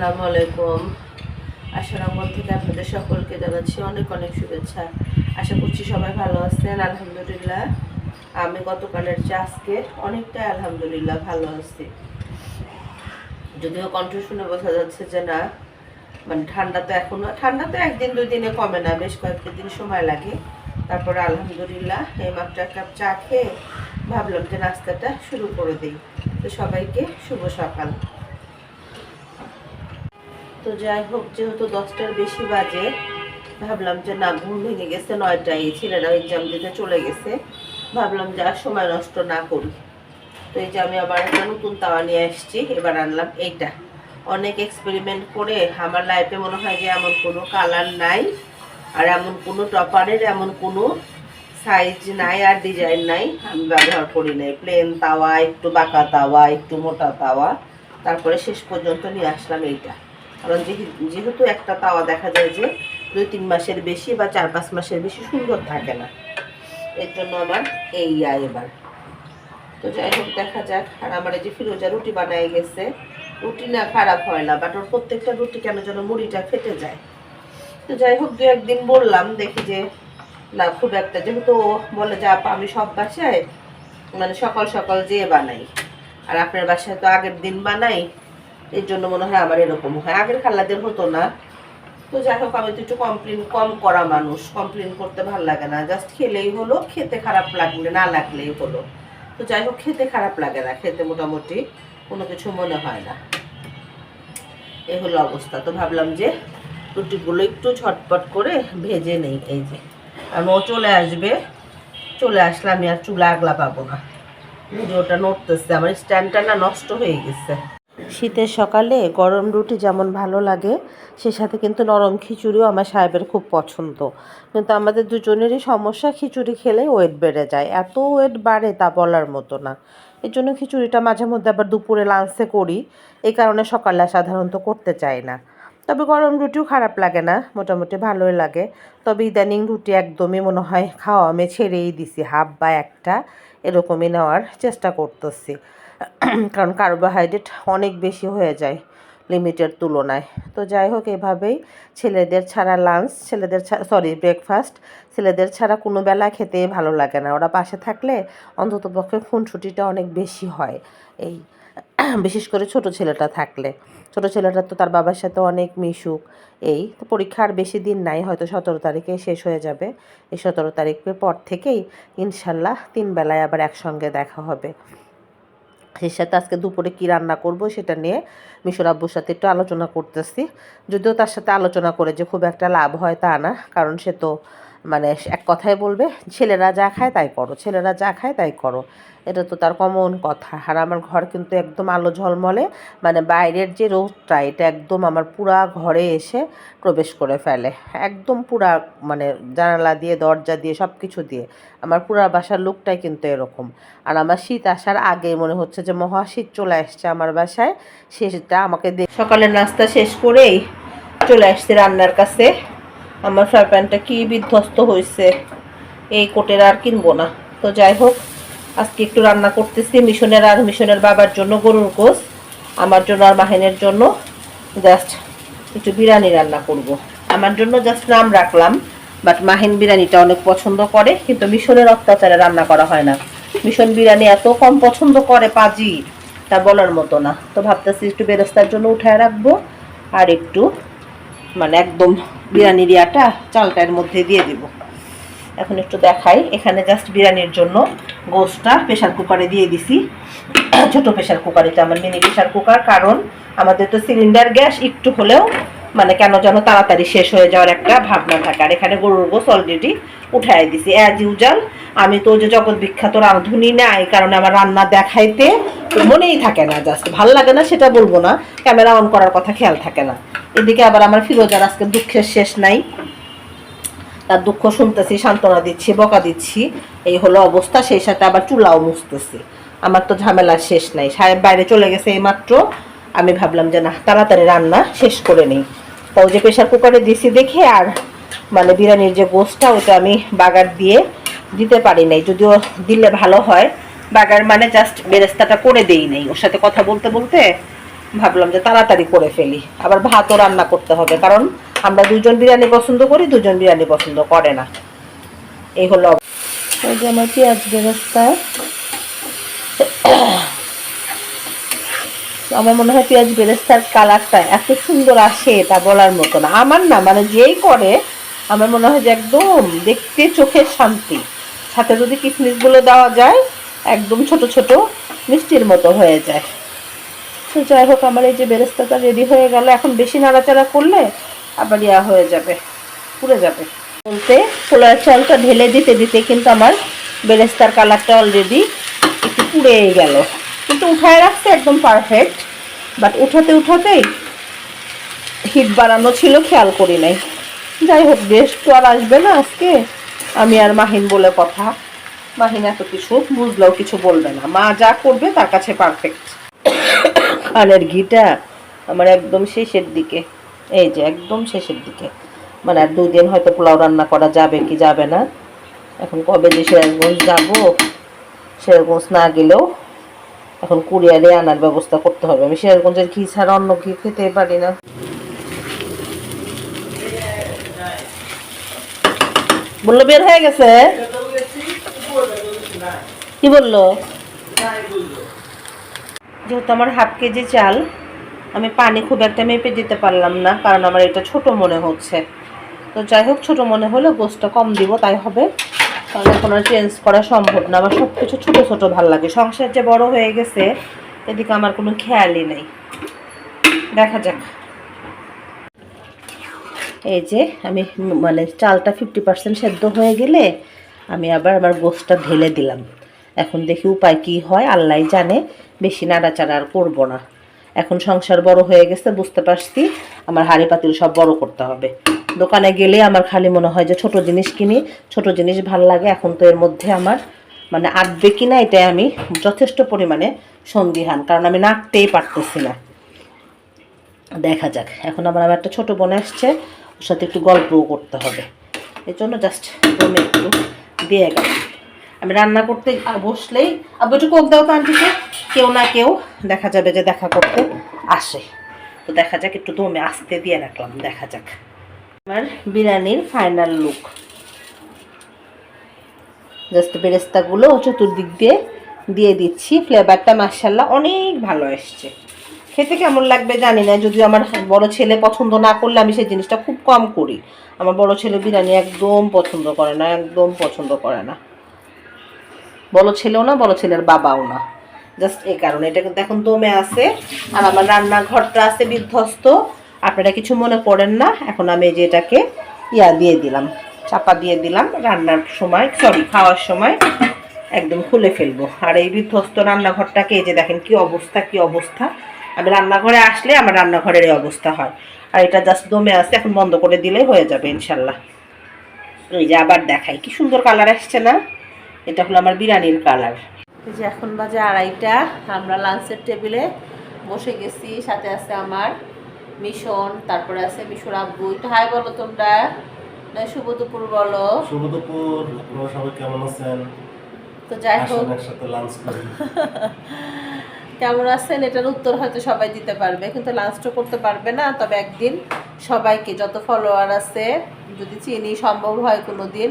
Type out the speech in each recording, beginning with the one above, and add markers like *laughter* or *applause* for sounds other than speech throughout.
আসসালামু আলাইকুম। আশারামগঞ্জ থেকে আপনাদের সকলকে জানাচ্ছি অনেক অনেক শুভেচ্ছা। আশা করছি সবাই ভালো আছেন, আলহামদুলিল্লাহ। আমি গতকালের চা আজকে অনেকটাই আলহামদুলিল্লাহ ভালো আছি। যদিও কণ্ঠ শুনে বোঝা যাচ্ছে যে না মানে ঠান্ডা তো এখনও, ঠান্ডা তো একদিন দুই দিনে কমে না, বেশ কয়েকটা দিন সময় লাগে। তারপরে আলহামদুলিল্লাহ এই মাত্র এক কাপ চা খেয়ে ভাবলাম যে নাস্তাটা শুরু করে দিই। তো সবাইকে শুভ সকাল। তো যাই হোক, যেহেতু দশটার বেশি বাজে, ভাবলাম যে না, ঘুম ভেঙে গেছে, নয়টায় ছেলেরা এক্সাম দিতে চলে গেছে। ভাবলাম যে আর সময় নষ্ট না করি। তো এই যে আমি আবার একটা নতুন তাওয়া নিয়ে আসছি, এবার আনলাম এইটা। অনেক এক্সপেরিমেন্ট করে, আমার লাইফে মনে হয় যে এমন কোনো কালার নাই, আর এমন কোনো টপারের এমন কোনো সাইজ নাই, আর ডিজাইন নাই, আমি ব্যবহার করি নাই। প্লেন তাওয়া, একটু বাঁকা তাওয়া, একটু মোটা তাওয়া, তারপরে শেষ পর্যন্ত নিয়ে আসলাম এইটা। কারণ যেহে- যেহেতু একটা তাওয়া দেখা যায় যে দুই তিন মাসের বেশি বা চার পাঁচ মাসের বেশি সুন্দর থাকে না। এর জন্য আমার এই আয় এবার। তো যাই হোক, দেখা যাক। আর আমার এই যে ফিরোজা রুটি বানাই গেছে। রুটি না খারাপ হয় না বাট ওর প্রত্যেকটা রুটি কেন যেন মুড়িটা ফেটে যায়। তো যাই হোক, দু একদিন বললাম, দেখি যে না, খুব একটা যেহেতু ও বলে যে, আপা, আমি সব বাসায় মানে সকাল সকাল যেয়ে বানাই। আর আপনার বাসায় তো আগের দিন বানাই এর জন্য মনে হয় আমার এরকম হয়। আগের খালাদের হতো না। তো যাই হোক, আমি তো একটু কমপ্লেন কম করা মানুষ। কমপ্লেন করতে ভালো লাগে না। জাস্ট খেলেই হলো, খেতে খারাপ লাগলে, না লাগলেই হলো। তো যাই হোক, খেতে খারাপ লাগে না। খেতে মোটামুটি কোনো কিছু মনে হয় না। এই হলো অবস্থা। তো ভাবলাম যে রুটিগুলো একটু ঝটপট করে ভেজে নেই এই যে। আর ও চলে আসবে। চলে আসলে আমি আর চুলা আগলা পাবো না। ভিডিওটা নড়তেছে। আমার স্ট্যান্ডটা না নষ্ট হয়ে গেছে। শীতের সকালে গরম রুটি যেমন ভালো লাগে, সে সাথে কিন্তু নরম খিচুড়িও আমার সাহেবের খুব পছন্দ। কিন্তু আমাদের দুজনেরই সমস্যা, খিচুড়ি খেলে ওয়েট বেড়ে যায়। এত ওয়েট বাড়ে তা বলার মতো না। এই জন্য খিচুড়িটা মাঝে মধ্যে আবার দুপুরে লাঞ্চে করি। এই কারণে সকালে সাধারণত করতে চাই না। তবে গরম রুটিও খারাপ লাগে না, মোটামুটি ভালোই লাগে। তবে ইদানিং রুটি একদমই মনে হয় খাওয়া আমি ছেড়েই দিছি, হাফ বা একটা এরকমই নেওয়ার চেষ্টা করতেছি। *clears throat* কারণ কার্বোহাইড্রেট অনেক বেশি হয়ে যায় লিমিটের তুলনায়। তো যাই হোক, এভাবেই ছেলেদের ছাড়া লাঞ্চ ছেলেদের সরি ব্রেকফাস্ট ছেলেদের ছাড়া কোনো বেলা খেতেই ভালো লাগে না। ওরা পাশে থাকলে অন্তত পক্ষে খুনসুটিটা অনেক বেশি হয় এই *clears throat* বিশেষ করে ছোট ছেলেটা থাকলে। ছোট ছেলেটা তো তার বাবার সাথে অনেক মিশুক, এই তো পরীক্ষা আর বেশি দিন নাই, হয়তো সতেরো তারিখে শেষ হয়ে যাবে। এই সতেরো তারিখের পর থেকেই ইনশাল্লাহ তিন বেলায় আবার একসঙ্গে দেখা হবে। সেই সাথে আজকে দুপুরে কি রান্না করব সেটা নিয়ে মিশর আব্বুর সাথে একটু আলোচনা করতেছি। যদিও তার সাথে আলোচনা করে যে খুব একটা লাভ হয় তা না, কারণ সে তো মানে এক কথায় বলবে, ছেলেরা যা খায় তাই করো, ছেলেরা যা খায় তাই করো। এটা তো তার কমন কথা। আর আমার ঘর কিন্তু একদম আলো ঝলমলে মানে বাইরের যে রোদটা, এটা একদম আমার পুরা ঘরে এসে প্রবেশ করে ফেলে। একদম পুরা মানে জানালা দিয়ে, দরজা দিয়ে সব কিছু দিয়ে। আমার পুরা বাসার লুকটাই কিন্তু এরকম। আর আমার শীত আসার আগে মনে হচ্ছে যে মহা শীত চলে আসছে আমার বাসায়। সেটা আমাকে সকালের নাস্তা শেষ করেই চলে আসছে রান্নার কাছে। আমার ফ্রাই প্যানটা কি বিধ্বস্ত হয়েছে এই কোটের আর কিনবো না। তো যাই হোক, আজকে একটু রান্না করতেছি, মিশনের আর মিশনের বাবার জন্য গরুর গোস আমার জন্য আর মাহিনের জন্য জাস্ট একটু বিরিয়ানি রান্না করব। আমার জন্য জাস্ট নাম রাখলাম বাট মাহিন বিরিয়ানিটা অনেক পছন্দ করে, কিন্তু মিশনের অত্যাচারে রান্না করা হয় না। মিশন বিরিয়ানি এত কম পছন্দ করে পাজি, তা বলার মতো না। তো ভাবতেছি একটু বেরেস্তার জন্য উঠায় রাখব, আর একটু মানে একদম বিরিয়ানির ইয়াটা চালটা এর মধ্যে দিয়ে দিব। এখন একটু দেখাই, এখানে জাস্ট বিরিয়ানির জন্য গোসটা প্রেশার কুকারে দিয়ে দিছি। ছোট প্রেশার কুকারে এটা আমার মিনি প্রেশার কুকার কারণ আমাদের তো সিলিন্ডার গ্যাস, একটু হলেও মানে কেন যেন তাড়াতাড়ি শেষ হয়ে যাওয়ার একটা ভাবনা থাকে। আর এখানে গরুর গোস অলরেডি উঠাই দিছি। অ্যাজ ইউজাল আমি তো যে জগৎ বিখ্যাত রাঁধুনি না এই কারণে আমার রান্না দেখাইতে মনেই থাকে না। জাস্ট ভালো লাগে না সেটা বলব না। ক্যামেরা অন করার কথা খেয়াল থাকে না। এদিকে আবার আমার ফিরোজার আজকে দুঃখের শেষ নাই। তার দুঃখ শুনতেছি, সান্ত্বনা দিচ্ছি, বকা দিচ্ছি। এই হলো অবস্থা, সেই সাথে আবার চুলাও মুছতেছি। আমার তো ঝামেলা শেষ নাই। সাহেব বাইরে চলে গেছে এইমাত্র। আমি ভাবলাম যে না, তাড়াতাড়ি রান্না শেষ করে নেই। ওই যে প্রেশার কুকারে দিছি দেখে আর মানে বিরিয়ানির যে গোসটা ওটা আমি বাগার দিয়ে দিতে পারি নাই। যদিও দিলে ভালো হয়, বাগার মানে জাস্ট বেরেস্তাটা করে দেই নাই। ওর সাথে কথা বলতে বলতে ভাবলাম যে তাড়াতাড়ি করে ফেলি। আবার ভাতও রান্না করতে হবে, কারণ আমরা দুজন বিরিয়ানি পছন্দ করি দুজন বিরিয়ানি পছন্দ করে না। এই হলো এই যে আমার পেঁয়াজ বেরেস্তা। আমার মনে হয় পেঁয়াজ বেরেস্তার কালারটা এত সুন্দর আসে তা বলার মতো না। আমার না মানে যেই করে, আমার মনে হয় যে একদম দেখতে চোখের শান্তি। সাথে যদি কিসমিসগুলো দেওয়া যায়, একদম ছোট ছোট মিষ্টির মতো হয়ে যায়। তো যাই হোক, আমার এই যে বেরেস্তাটা রেডি হয়ে গেল। এখন বেশি নাড়াচাড়া করলে আবার ইয়া হয়ে যাবে, পুড়ে যাবে। বলতে পোলার চালটা ঢেলে দিতে দিতে কিন্তু আমার বেরেস্তার কালারটা অলরেডি একটু পুড়ে গেল। কিন্তু উঠায় রাখছে একদম পারফেক্ট বাট উঠাতে উঠাতেই হিট বাড়ানো ছিল, খেয়াল করি নাই। যাই হোক বেশ তো আর আসবে না আজকে। আমি আর মাহিন বলে কথা। মাহিন এত কিছু বুঝলেও কিছু বলবে না। মা যা করবে তার কাছে পারফেক্ট কানের ঘিটা আমার একদম শেষের দিকে। এই যে একদম শেষের দিকে। মানে আর দুই দিন হয়তো পোলাও রান্না করা যাবে কি যাবে না। এখন কবে যে সিরাজগঞ্জ যাব, সিরাজগঞ্জ না গেলেও এখন কুরিয়ারে আনার ব্যবস্থা করতে হবে। আমি সিরাজগঞ্জের ঘি ছাড়া অন্য ঘি খেতে পারি না। বলল, বের হয়ে গেছে? কি বলল? যেহেতু আমার হাফ কেজি চাল, আমি পানি খুব একটা মেপে দিতে পারলাম না, কারণ আমার এটা ছোট মনে হচ্ছে। তো যাই হোক, ছোট মনে হলে গোস্তটা কম দিব, তাই হবে। কারণ এখন আর চেঞ্জ করা সম্ভব না। আমার সব কিছু ছোটো ছোটো ভালো লাগে। সংসার যে বড় হয়ে গেছে, এদিকে আমার কোনো খেয়ালই নেই। দেখা যাক। এই যে আমি মানে চালটা ফিফটি পার্সেন্ট সেদ্ধ হয়ে গেলে আমি আবার আমার গোস্তটা ঢেলে দিলাম। এখন দেখি উপায় কি হয় আল্লাহ জানে। বেশি নাড়াচাড়া আর করব না। এখন সংসার বড় হয়ে গেছে, বুঝতে পারছি। আমার হাড়ি পাতিল সব বড় করতে হবে। দোকানে গেলে আমার খালি মনে হয় যে ছোট জিনিস কিনি, ছোট জিনিস ভালো লাগে, এখন তো এর মধ্যে আমার মানে আটবে কিনা এটাই আমি যথেষ্ট পরিমাণে সন্দিহান, কারণ আমি নাড়তেই পারতেছি না। দেখা যাক, এখন আমার আমার একটা ছোট বোন আসছে, ওর সাথে একটু গল্পও করতে হবে। এই জন্য জাস্ট দমে একটু দিয়ে গেল আমি রান্না করতে বসলেই আবার একটু কোক দাও তো আন্টিকে, কেউ না কেউ দেখা যাবে যে দেখা করতে আসে। তো দেখা যাক একটু দমে আসতে দিয়ে রাখলাম, দেখা যাক। আমার বিরিয়ানির ফাইনাল লুক জাস্ট বেরেস্তাগুলো চতুর্দিক দিয়ে দিয়ে দিচ্ছি। ফ্লেভারটা মার্শাল্লাহ অনেক ভালো এসছে। খেতে কেমন লাগবে জানি না, যদিও আমার বড় ছেলে পছন্দ না করলে আমি সেই জিনিসটা খুব কম করি। আমার বড় ছেলে বিরিয়ানি একদম পছন্দ করে না, একদম পছন্দ করে না। বড় ছেলেও না, বড় ছেলের বাবাও না। জাস্ট এই কারণে, এটা কিন্তু এখন দমে আছে। আর আমার রান্নাঘরটা আছে বিধ্বস্ত। আপনারা কিছু মনে করেন না, এখন আমি যে এটাকে ইয়া দিয়ে দিলাম, চাপা দিয়ে দিলাম রান্নার সময় সরি খাওয়ার সময়, একদম খুলে ফেলব। আর এই বিধ্বস্ত রান্নাঘরটাকে এই যে দেখেন কি অবস্থা কি অবস্থা। আমি রান্নাঘরে আসলে আমার রান্নাঘরের এই অবস্থা হয়। আর এটা জাস্ট দমে আছে, এখন বন্ধ করে দিলেই হয়ে যাবে ইনশাল্লাহ। এই যে আবার দেখাই, কি সুন্দর কালার আসছে না? এটা হলো আমার বিরিয়ানির কালার এই যে এখন বাজে আড়াইটা, আমরা লাঞ্চের টেবিলে বসে গেছি, সাথে আছে আমার মিশন তারপরে আছে মিশর আব্বু। একটু হাই বলো তোমরা। শুভ দুপুর বলো। শুভ দুপুর আপনারা সবাই কেমন আছেন? তো যাই হোক। একসাথে লাঞ্চ করি। *laughs* কেমন আছেন? এটার উত্তর হয়তো সবাই দিতে পারবে কিন্তু লাঞ্চটা করতে পারবে না। তবে একদিন সবাইকে যত ফলোয়ার আছে যদি চিনি সম্ভব হয় কোনো দিন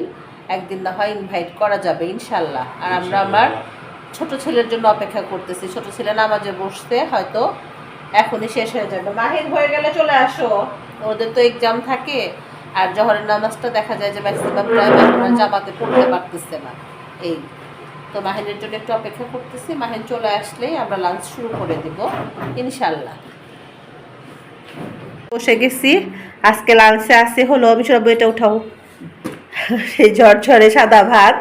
একদিন না হয় ইনভাইট করা যাবে ইনশাল্লাহ। আর আমরা আমার ছোট ছেলের জন্য অপেক্ষা করতেছি। ছোট ছেলে নামাজে বসতে হয়তো এখনই শেষ হয়ে যাবে। মাহির হয়ে গেলে চলে আসো। ওদের তো এক্সাম থাকে। আর জহরের নামাজটা দেখা যায় যে ম্যাক্সিমাম টাইম এখন জামাতে পড়তে পারতেছে না। এই তো মাহিনের জন্য একটু অপেক্ষা করতেছি। মাহিন চলে আসলেই আমরা লাঞ্চ শুরু করে দিব ইনশাল্লাহ বসে গেছি। আজকে লাঞ্চে আছে হলো আমি সব বইটা উঠাও। সেই ঝরঝরে সাদা ভাত।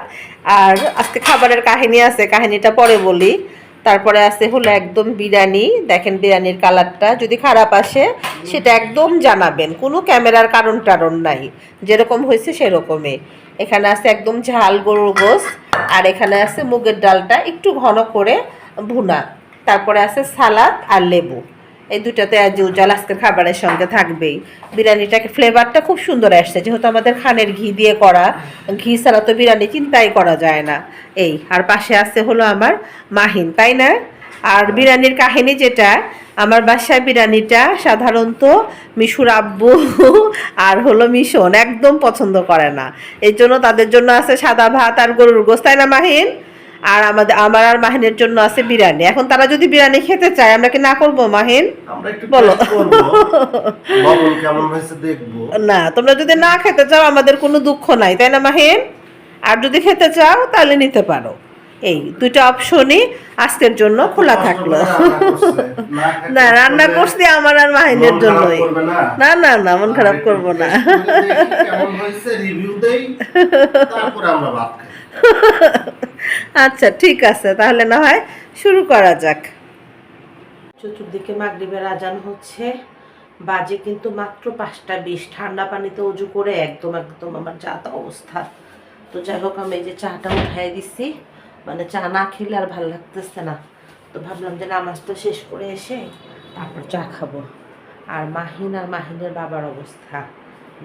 আর আজকে খাবারের কাহিনী আছে, কাহিনীটা পরে বলি। তারপরে আছে হলো একদম বিরিয়ানি। দেখেন বিরিয়ানির কালারটা যদি খারাপ আসে, সেটা একদম জানাবেন। কোনো ক্যামেরার কারণ টারণ নাই। যেরকম হয়েছে সেরকমই। এখানে আছে একদম ঝাল গরুর গোস আর এখানে আছে মুগের ডালটা একটু ঘন করে ভুনা। তারপরে আছে সালাদ আর লেবু। এই দুটাতে আজ উজ্জ্বল আজকের খাবারের সঙ্গে থাকবেই। বিরিয়ানিটাকে ফ্লেভারটা খুব সুন্দর আসছে, যেহেতু আমাদের খানের ঘি দিয়ে করা, ঘি ছাড়া তো বিরিয়ানি চিন্তাই করা যায় না। এই, আর পাশে আছে হলো আমার মাহিন, তাই না? আর বিরিয়ানির কাহিনী যেটা, আমার বাসায় বিরিয়ানিটা সাধারণত মিশুর আব্বু *laughs* আর হলো মিশন একদম পছন্দ করে না। এই জন্য তাদের জন্য আছে সাদা ভাত আর গরুর গোস্ত, তাই না মাহিন? আর আমাদের আমার আর মাহিনের জন্য আছে বিরিয়ানি। এখন তারা যদি বিরিয়ানি খেতে চায় আমরা কি না করব মাহিন? বলো। না তোমরা যদি না খেতে চাও আমাদের কোনো দুঃখ নাই তাই না মাহিন? আর যদি খেতে চাও তাহলে নিতে পারো। এই দুইটা অপশনই আজকের জন্য খোলা থাকল। না *laughs* রান্না করছি আমার আর মাহিনের জন্যই। না? না না মন খারাপ করব না। রিভিউ দেই *laughs* তারপরে আমরা ভাত খাই। *laughs* আচ্ছা ঠিক আছে, তাহলে না হয় শুরু করা যাক। চতুর্দিকে মাগরিবের আজান হচ্ছে, বাজে কিন্তু মাত্র পাঁচটা বিশ, ঠান্ডা পানিতে উজু করে একদম একদম আমার যা তা অবস্থা। তো যাই হোক, আমি এই যে চাটা উঠাই দিছি মানে চা না খেলে আর ভালো লাগতেছে না। তো ভাবলাম যে নামাজটা শেষ করে এসে তারপর চা খাব। আর মাহিন আর মাহিনের বাবার অবস্থা।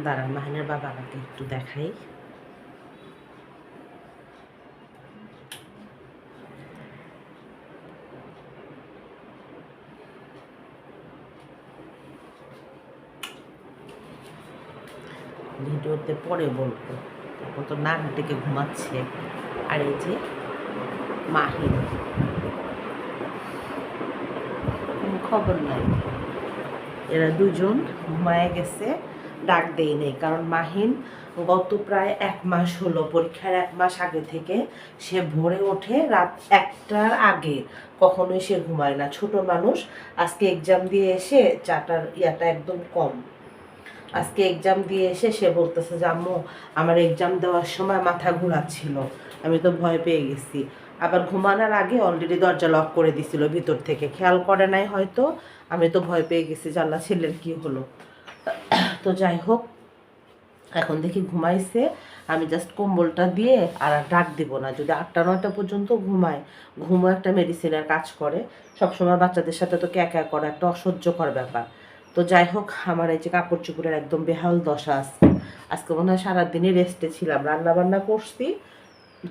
দাঁড়ান, মাহিনের বাবাকে একটু দেখাই। ভিডিওতে পরে বলব। তখন তো নাক ডেকে ঘুমাচ্ছে। আর এই যে মাহিন খবর নাই। এরা দুজন ঘুমায় গেছে, ডাক দেই নেই। কারণ মাহিন গত প্রায় এক মাস হলো, পরীক্ষার এক মাস আগে থেকে সে ভোরে ওঠে রাত একটার আগে। কখনোই সে ঘুমায় না। ছোট মানুষ আজকে এক্সাম দিয়ে এসে চাটার ইয়াটা একদম কম। আজকে এক্সাম দিয়ে এসে সে বলতেছে যে, আম্মু, আমার এক্সাম দেওয়ার সময় মাথা ঘোরাচ্ছিল। আমি তো ভয় পেয়ে গেছি। আবার ঘুমানোর আগে অলরেডি দরজা লক করে দিছিল ভিতর থেকে। খেয়াল করে নাই হয়তো। আমি তো ভয় পেয়ে গেছি জানলা ছেলের কি হলো? তো যাই হোক, এখন দেখি ঘুমাইছে। আমি জাস্ট কম্বলটা দিয়ে আর ডাক দিব না। যদি আটটা, নয়টা পর্যন্ত ঘুমায়, ঘুমও একটা মেডিসিনের কাজ করে। সবসময় বাচ্চাদের সাথে তো ক্যা ক্যা করা একটা অসহ্যকর ব্যাপার। তো যাই হোক, আমার এই যে কাপড় চোপড়ের একদম বেহাল দশা আছে আজকে মনে হয় সারাদিনই রেস্টে ছিলাম রান্না বান্না করছি,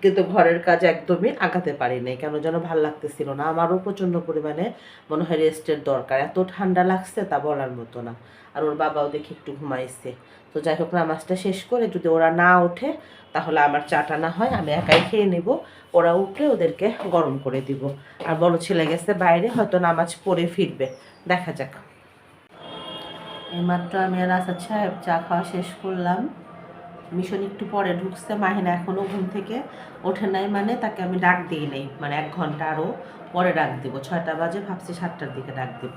কিন্তু ঘরের কাজ একদমই আগাতে পারি নাই, কেন যেন ভালো লাগতেছিল না। আমারও প্রচণ্ড পরিমাণে মনে হয় রেস্টের দরকার, এত ঠান্ডা লাগছে তা বলার মতো না। আর ওর বাবাও দেখি একটু ঘুমাইছে। তো যাই হোক, নামাজটা শেষ করে যদি ওরা না ওঠে, তাহলে আমার চাটা না হয়, আমি একাই খেয়ে নেব। ওরা উঠলে ওদেরকে গরম করে দিব। আর বড় ছেলে গেছে বাইরে, হয়তো নামাজ পড়ে ফিরবে। দেখা যাক। এইমাত্র আমি আর সাহেব চা খাওয়া শেষ করলাম। মিশন একটু পরে ঢুকছে, মাহিনা এখনও ঘুম থেকে ওঠে নাই মানে তাকে আমি ডাক দিই নেই মানে এক ঘণ্টা আরও পরে ডাক দিব। ছয়টা বাজে, ভাবছি সাতটার দিকে ডাক দিব।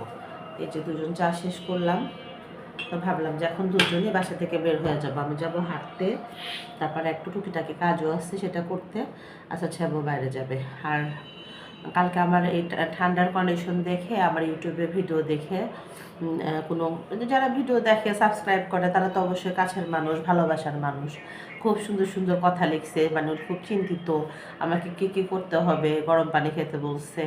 এই যে দুজন চা শেষ করলাম, তো ভাবলাম যে এখন দুজনই বাসা থেকে বের হয়ে যাব। আমি যাব হাঁটতে, তারপরে একটু টুকিটাকি কাজও আসছে সেটা করতে আচ্ছা সাহেবও বাইরে যাবে। আর কালকে আমার এই ঠান্ডার কন্ডিশন দেখে, আমার ইউটিউবে ভিডিও দেখে কোনো, যারা ভিডিও দেখে সাবস্ক্রাইব করে, তারা তো অবশ্যই কাছের মানুষ, ভালোবাসার মানুষ। খুব সুন্দর সুন্দর কথা লিখছে মানে খুব চিন্তিত, আমাকে কি কি করতে হবে, গরম পানি খেতে বলছে।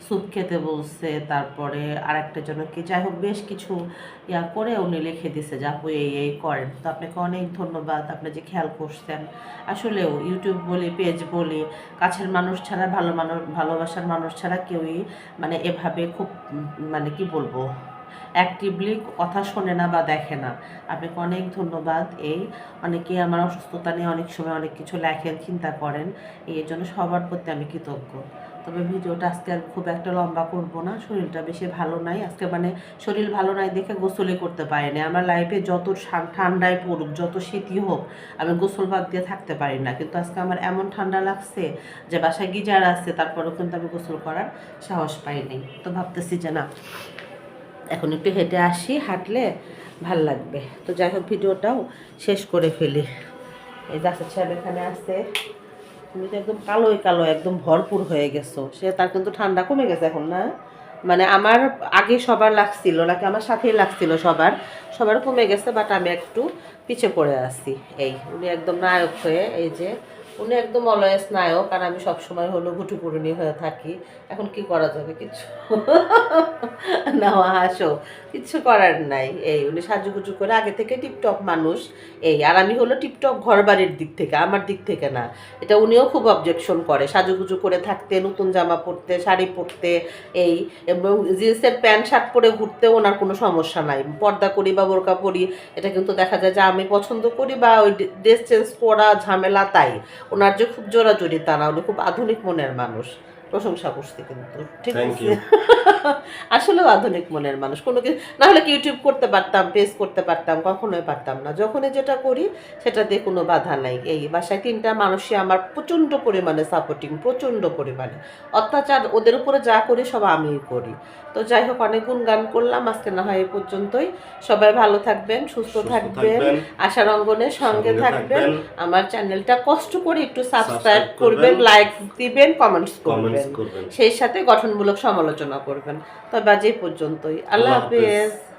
স্যুপ খেতে বলছে, তারপরে আর একটা জন্য কি, যাই হোক বেশ কিছু ইয়া করে উনি লিখে দিছে যে, আপু, এই এই করেন। তো আপনাকে অনেক ধন্যবাদ, আপনি যে খেয়াল করছেন। আসলেও ইউটিউব বলি পেজ বলি, কাছের মানুষ ছাড়া, ভালো মানুষ, ভালোবাসার মানুষ ছাড়া কেউই মানে এভাবে খুব মানে কি বলব অ্যাক্টিভলি কথা শোনে না বা দেখে না। আপনাকে অনেক ধন্যবাদ এই। অনেকেই আমার অসুস্থতা নিয়ে অনেক সময় অনেক কিছু লেখেন, চিন্তা করেন। এই জন্য সবার প্রতি আমি কৃতজ্ঞ। তবে ভিডিওটা আজকে আর খুব একটা লম্বা করব না, শরীরটা বেশি ভালো নাই। আজকে মানে শরীর ভালো নাই দেখে গোসলই করতে পারিনি। আমার লাইফে যত ঠান্ডায় পড়ুক, যত শীতই হোক, আমি গোসল বাদ দিয়ে থাকতে পারি না। কিন্তু আজকে আমার এমন ঠান্ডা লাগছে যে বাসায় গিজার আছে, তারপরেও কিন্তু আমি গোসল করার সাহস পাইনি তো ভাবতেছি যে না, এখন একটু হেঁটে আসি, হাঁটলে ভালো লাগবে। তো যাই হোক, ভিডিওটাও শেষ করে ফেলি। এই গাছের সাহেব এখানে আছে। তুমি তো একদম কালোই কালো, একদম ভরপুর হয়ে গেছো, সে তার কিন্তু ঠান্ডা কমে গেছে এখন, না? মানে আমার আগে সবার লাগছিল, নাকি আমার সাথেই লাগছিল সবার সবার কমে গেছে বাট আমি একটু পিছিয়ে পড়ে আছি, এই, উনি একদম নায়ক হয়ে এই যে উনি একদম অলয়েস নায়ক আর আমি সবসময় হলো ঘুটুপুরুনি হয়ে থাকি। এখন কি করা যাবে? কিছু *laughs* না হাসো কিছু করার নাই। এই উনি সাজুগুজু করে আগে থেকে টিপটপ মানুষ, এই। আর আমি হলো টিপটপ ঘর বাড়ির দিক থেকে, আমার দিক থেকে না। এটা উনিও খুব অবজেকশন করে। সাজুগুজু করে থাকতে, নতুন জামা পরতে, শাড়ি পরতে, এই। এবং জিন্সের প্যান্ট, শার্ট পরে ঘুরতে ওনার কোনো সমস্যা নাই। পর্দা করি বা বোরকা পরি, এটা কিন্তু দেখা যায় যে আমি পছন্দ করি বা ওই ড্রেস চেঞ্জ করা ঝামেলা তাই। ওনার যে খুব জোরাজোরি তা না উনি খুব আধুনিক মনের মানুষ। প্রশংসা করছি কিন্তু ঠিক আছে. *laughs* আসলেও আধুনিক মনের মানুষ কোনো কিছু না হলে কি ইউটিউব করতে পারতাম পেজ করতে পারতাম কখনোই পারতাম না। যখনই যেটা করি সেটাতে কোনো বাধা নাই। এই বাসায় তিনটা মানুষই আমার প্রচণ্ড পরিমাণে সাপোর্টিং প্রচণ্ড পরিমাণে। অত্যাচার ওদের উপরে যা করি সব আমিই করি। তো যাই হোক অনেক গুণগান করলাম। আজকে না হয় এই পর্যন্তই। সবাই ভালো থাকবেন সুস্থ থাকবেন আশার অঙ্গনের সঙ্গে থাকবেন। আমার চ্যানেলটা কষ্ট করে একটু সাবস্ক্রাইব করবেন করবেন, লাইক দিবেন কমেন্টস করবেন। সেই সাথে গঠনমূলক সমালোচনা করবেন। তবে আজ এই পর্যন্তই। আল্লাহ। হাফেজ।